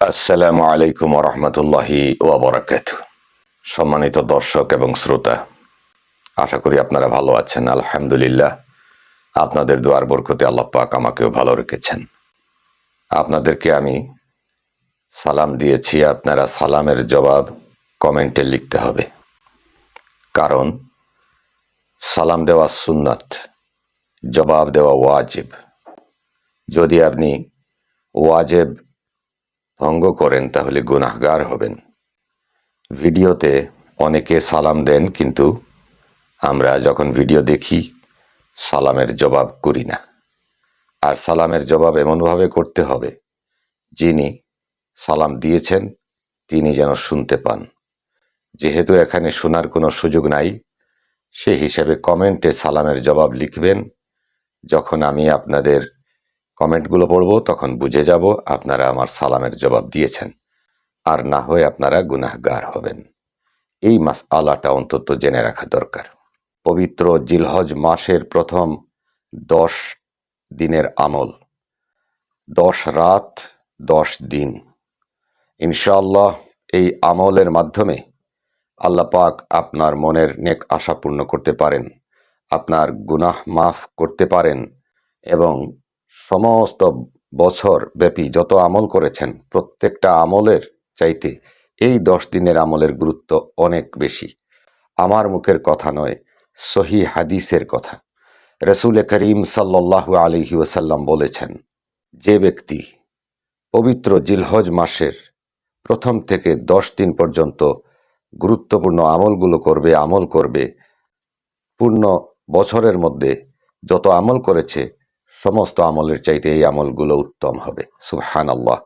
আসসালামু আলাইকুম রহমতুল্লাহি ওবরাকাত। সম্মানিত দর্শক এবং শ্রোতা, আশা করি আপনারা ভালো আছেন, আলহামদুলিল্লাহ। আপনাদের দোয়ার বরকতে আল্লাহ পাক আমাকেও ভালো রেখেছেন। আপনাদেরকে আমি সালাম দিয়েছি, আপনারা সালামের জবাব কমেন্টে লিখতে হবে। কারণ সালাম দেওয়া সুন্নাত, জবাব দেওয়া ওয়াজিব। যদি আপনি ওয়াজেব ভঙ্গ করেন, তাহলে গুনাহগার হবেন। ভিডিওতে অনেকে সালাম দেন, কিন্তু আমরা যখন ভিডিও দেখি, সালামের জবাব করি না। আর সালামের জবাব এমনভাবে করতে হবে, যিনি সালাম দিয়েছেন, তিনি যেন শুনতে পান। যেহেতু এখানে শোনার কোনো সুযোগ নাই, সে হিসেবে কমেন্টে সালামের জবাব লিখবেন, যখন আমি আপনাদের কমেন্টগুলো পড়ব, তখন বুঝে যাব আপনারা আমার সালামের জবাব দিয়েছেন। আর না হয়ে আপনারা গুনাহগার হবেন। এই মাস আলাটা অন্তত জেনে রাখা দরকার। পবিত্র জিলহজ মাসের প্রথম দশ দিনের আমল। দশ রাত, দশ দিন। ইনশাআল্লাহ এই আমলের মাধ্যমে আল্লাহ পাক আপনার মনের নেক আশা পূর্ণ করতে পারেন, আপনার গুনাহ মাফ করতে পারেন এবং সমস্ত বছর ব্যাপী যত আমল করেছেন, প্রত্যেকটা আমলের চাইতে এই দশ দিনের আমলের গুরুত্ব অনেক বেশি। আমার মুখের কথা নয়, সহি হাদিসের কথা। রসুল করিম সাল্লাল্লাহু আলহি ওসাল্লাম বলেছেন, যে ব্যক্তি পবিত্র জিলহজ মাসের প্রথম থেকে দশ দিন পর্যন্ত গুরুত্বপূর্ণ আমলগুলো করবে, আমল করবে, পূর্ণ বছরের মধ্যে যত আমল করেছে সমস্ত আমলের চাইতে এই আমলগুলো উত্তম হবে। সুবহান আল্লাহ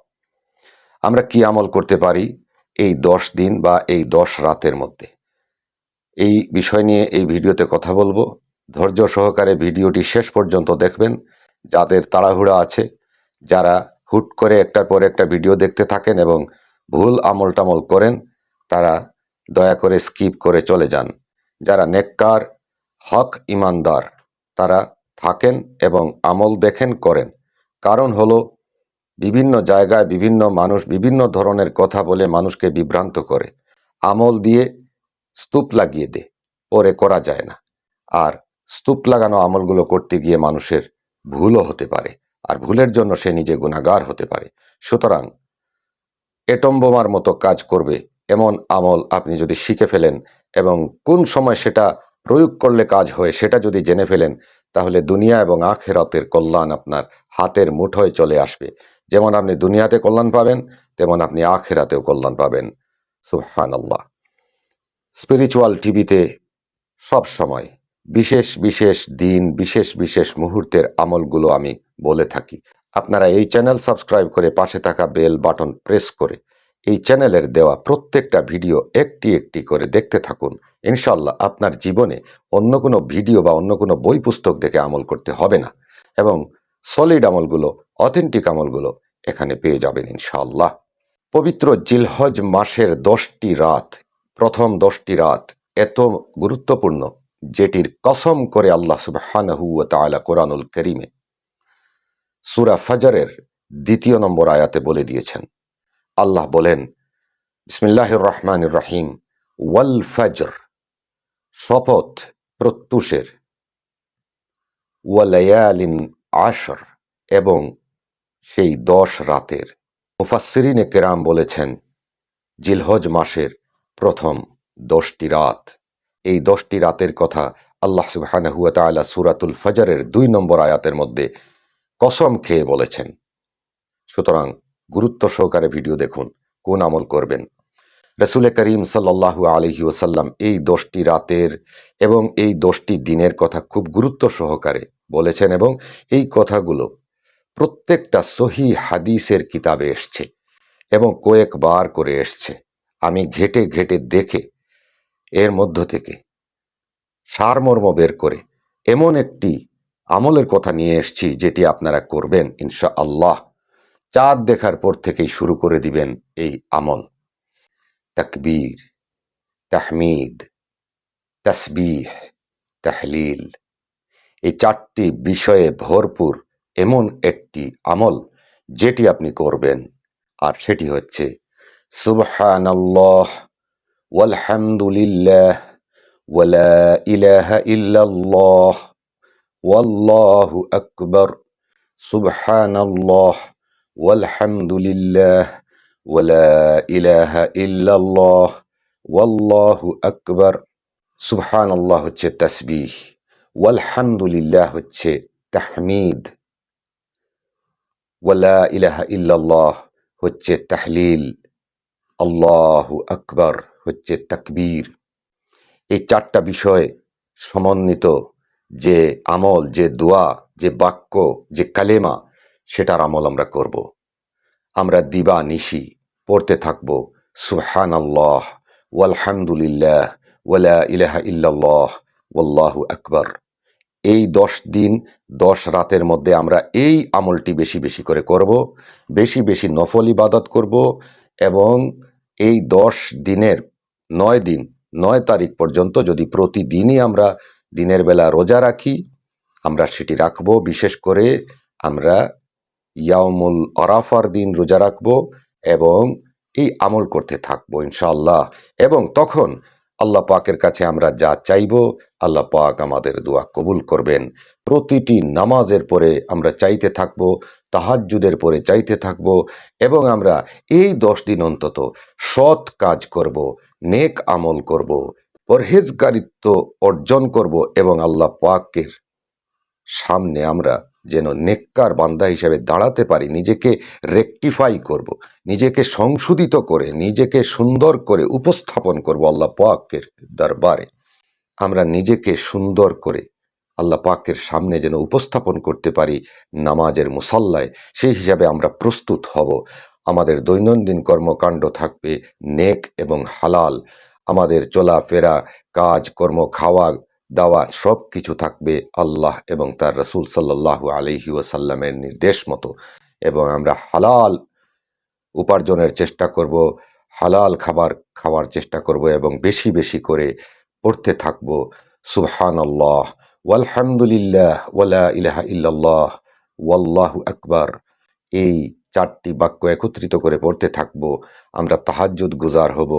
আমরা কি আমল করতে পারি এই দশ দিন বা এই দশ রাতের মধ্যে? এই বিষয় নিয়ে এই ভিডিওতে কথা বলব। ধৈর্য সহকারে ভিডিওটি শেষ পর্যন্ত দেখবেন। যাদের তাড়াহুড়া আছে, যারা হুট করে একটার পর একটা ভিডিও দেখতে থাকেন এবং ভুল আমল টামল করেন, তারা দয়া করে স্কিপ করে চলে যান। যারা নেককার, হক ইমানদার, তারা থাকেন এবং আমল দেখেন করেন। কারণ হলো, বিভিন্ন জায়গায় বিভিন্ন মানুষ বিভিন্ন ধরনের কথা বলে মানুষকে বিভ্রান্ত করে। আমল দিয়ে স্তূপ লাগিয়ে দে পরে করা যায় না। আর স্তূপ লাগানো আমলগুলো করতে গিয়ে মানুষের ভুলও হতে পারে, আর ভুলের জন্য সে নিজে গুণাগার হতে পারে। সুতরাং এটম মতো কাজ করবে, এমন আমল আপনি যদি শিখে ফেলেন এবং কোন সময় সেটা প্রয়োগ করলে কাজ হয় সেটা যদি জেনে ফেলেন তাহলে দুনিয়া এবং আখেরাতের কল্যাণ আপনার হাতের মুঠোয় চলে আসবে। যেমন আপনি দুনিয়াতে কল্যাণ পাবেন, তেমন আপনি আখেরাতেও কল্যাণ পাবেন। সুহান আল্লাহ স্পিরিচুয়াল টিভিতে সব সময় বিশেষ বিশেষ দিন, বিশেষ বিশেষ মুহূর্তের আমলগুলো আমি বলে থাকি। আপনারা এই চ্যানেল সাবস্ক্রাইব করে পাশে থাকা বেল বাটন প্রেস করে এই চ্যানেলের দেওয়া প্রত্যেকটা ভিডিও একটি একটি করে দেখতে থাকুন। ইনশাল্লাহ আপনার জীবনে অন্য কোনো ভিডিও বা অন্য কোনো বই পুস্তক দেখে আমল করতে হবে না এবং সলিড আমলগুলো, অথেন্টিক আমলগুলো এখানে পেয়ে যাবেন ইনশাল্লাহ পবিত্র জিলহজ মাসের দশটি রাত, প্রথম দশটি রাত এত গুরুত্বপূর্ণ যেটির কসম করে আল্লাহ সুবহানাহু ওয়া তাআলা কোরআনুল করিমে। সূরা ফজরের দ্বিতীয় নম্বর আয়াতে বলে দিয়েছেন আল্লাহ বলেন, বিসমিল্লাহির রহমানির রহিম ওয়াল ফজর শপথ প্রত্যুষের ওয়ালায়ালিন আশর এবং সেই দশ রাতের। মুফাসসিরিনে কেরাম বলেছেন, জিলহজ মাসের প্রথম দশটি রাত। এই দশটি রাতের কথা আল্লাহ সুবহানাহু ওয়া তাআলা সূরাতুল ফজরের দুই নম্বর আয়াতের মধ্যে কসম খেয়ে বলেছেন। সুতরাং গুরুত্ব সহকারে ভিডিও দেখুন, কোন আমল করবেন। রসুল করিম সাল্লাহু আলহি ওসাল্লাম এই দশটি রাতের এবং এই দশটি দিনের কথা খুব গুরুত্ব সহকারে বলেছেন এবং এই কথাগুলো প্রত্যেকটা সহি হাদিসের কিতাবে এসছে এবং কয়েকবার করে এসছে। আমি ঘেটে ঘেটে দেখে, এর মধ্য থেকে সারমর্ম বের করে এমন একটি আমলের কথা নিয়ে এসছি যেটি আপনারা করবেন ইনশা আল্লাহ চাঁদ দেখার পর থেকেই শুরু করে দিবেন এই আমল। তাকবীর, তাহমিদ, তসবিহ, তাহলিল। এই চারটি বিষয়ে ভরপুর এমন একটি আমল যেটি আপনি করবেন, আর সেটি হচ্ছে সুবহানাল্লাহ, ওয়ালহামদুলিল্লাহ, ওয়ালা ইলাহা ইল্লাল্লাহ, ওয়াল্লাহু আকবার, সুবহানাল্লাহ। ওয়ালহামদুলিল্লাহ, ওয়ালা ইলাহা ইল্লাল্লাহ, ওয়াল্লাহু আকবার। সুবহানাল্লাহ হচ্ছে তাসবিহ, ওয়ালহামদুলিল্লাহ হচ্ছে তাহমিদ। ওয়ালা ইলাহা ইল্লাল্লাহ হচ্ছে তাহলিল, আল্লাহু আকবার হচ্ছে তাকবীর। এই চারটা বিষয় সমন্বিত যে আমল, যে দোয়া, যে বাক্য, যে কালেমা সেটার আমল আমরা করব। আমরা দিবা নিশি, পড়তে থাকব সুহান আল্লাহ ওয়ালহামদুলিল্লাহ ওয়ালা ইলাহা ইল্লাল্লাহ, ওয়াল্লাহু আকবার। এই দশ দিন, দশ রাতের মধ্যে আমরা এই আমলটি বেশি বেশি করে করব, বেশি বেশি নফল ইবাদত করব এবং এই দশ দিনের নয় দিন, নয় তারিখ পর্যন্ত যদি প্রতিদিনই আমরা দিনের বেলা রোজা রাখি, আমরা সেটি রাখব। বিশেষ করে আমরা ইয়ামুল অরাফার দিন রোজা রাখব এবং এই আমল করতে থাকব ইনশাআল্লাহ। এবং তখন আল্লাহ পাকের কাছে আমরা যা চাইব, আল্লাহ পাক আমাদের দোয়া কবুল করবেন। প্রতিটি নামাজের পরে আমরা চাইতে থাকব, তাহাজ্জুদের পরে চাইতে থাকব এবং আমরা এই দশ দিন অন্তত সৎ কাজ করব, নেক আমল করব, পরহেজগারিত্ব অর্জন করব এবং আল্লাহ পাকের সামনে আমরা যেন নেককার বান্দা হিসেবে দাঁড়াতে পারি, নিজেকে রেকটিফাই করব। নিজেকে সংশোধিত করে, নিজেকে সুন্দর করে উপস্থাপন করব আল্লাহ পাকের দরবারে আমরা নিজেকে সুন্দর করে আল্লাহ পাকের সামনে যেন উপস্থাপন করতে পারি নামাজের মুসল্লায়, সেই হিসাবে আমরা প্রস্তুত হব আমাদের দৈনন্দিন কর্মকাণ্ড থাকবে নেক এবং হালাল আমাদের চলাফেরা, কাজ, কর্ম, খাওয়া দাওয়া সব কিছু থাকবে আল্লাহ এবং তার রসুল সাল্লাহ আলহি ওয়াসাল্লামের নির্দেশ মতো। এবং আমরা হালাল উপার্জনের চেষ্টা করব, হালাল খাবার খাওয়ার চেষ্টা করব এবং বেশি বেশি করে পড়তে থাকব। সুবহান আল্লাহ ওয়ালহামদুলিল্লাহ ওয়ালা ইলাহা ইল্লাল্লাহ, ওয়াল্লাহু আকবার। এই চারটি বাক্য একত্রিত করে পড়তে থাকব। আমরা তাহাজ্জুদ গুজার হব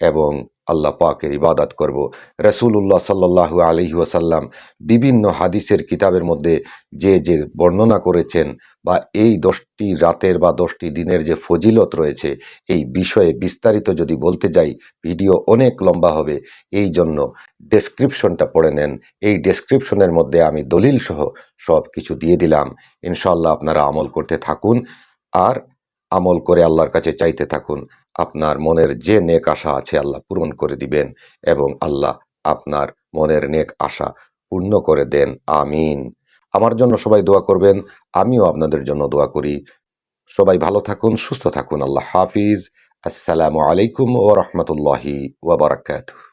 এবং আল্লাহ পাকের ইবাদত করব। রসুল্লাহ সাল্লাহ আলহি ওয়াসাল্লাম বিভিন্ন হাদিসের কিতাবের মধ্যে যে যে বর্ণনা করেছেন বা এই দশটি রাতের বা দশটি দিনের যে ফজিলত রয়েছে, এই বিষয়ে বিস্তারিত যদি বলতে যাই, ভিডিও অনেক লম্বা হবে, এই জন্য ডেসক্রিপশনটা পড়ে নেন। এই ডেসক্রিপশনের মধ্যে আমি দলিল সহ সব কিছু দিয়ে দিলাম। ইনশাল্লাহ আপনারা আমল করতে থাকুন। আর আমল করে আল্লাহর কাছে চাইতে থাকুন। আপনার মনের যে নেক আশা আছে আল্লাহ পূরণ করে দিবেন এবং আল্লাহ আপনার মনের নেক আশা পূর্ণ করে দেন। আমিন। আমার জন্য সবাই দোয়া করবেন, আমিও আপনাদের জন্য দোয়া করি। সবাই ভালো থাকুন, সুস্থ থাকুন। আল্লাহ হাফিজ। আসসালামু আলাইকুম ও রহমতুল্লাহি ওবরাকাতুহ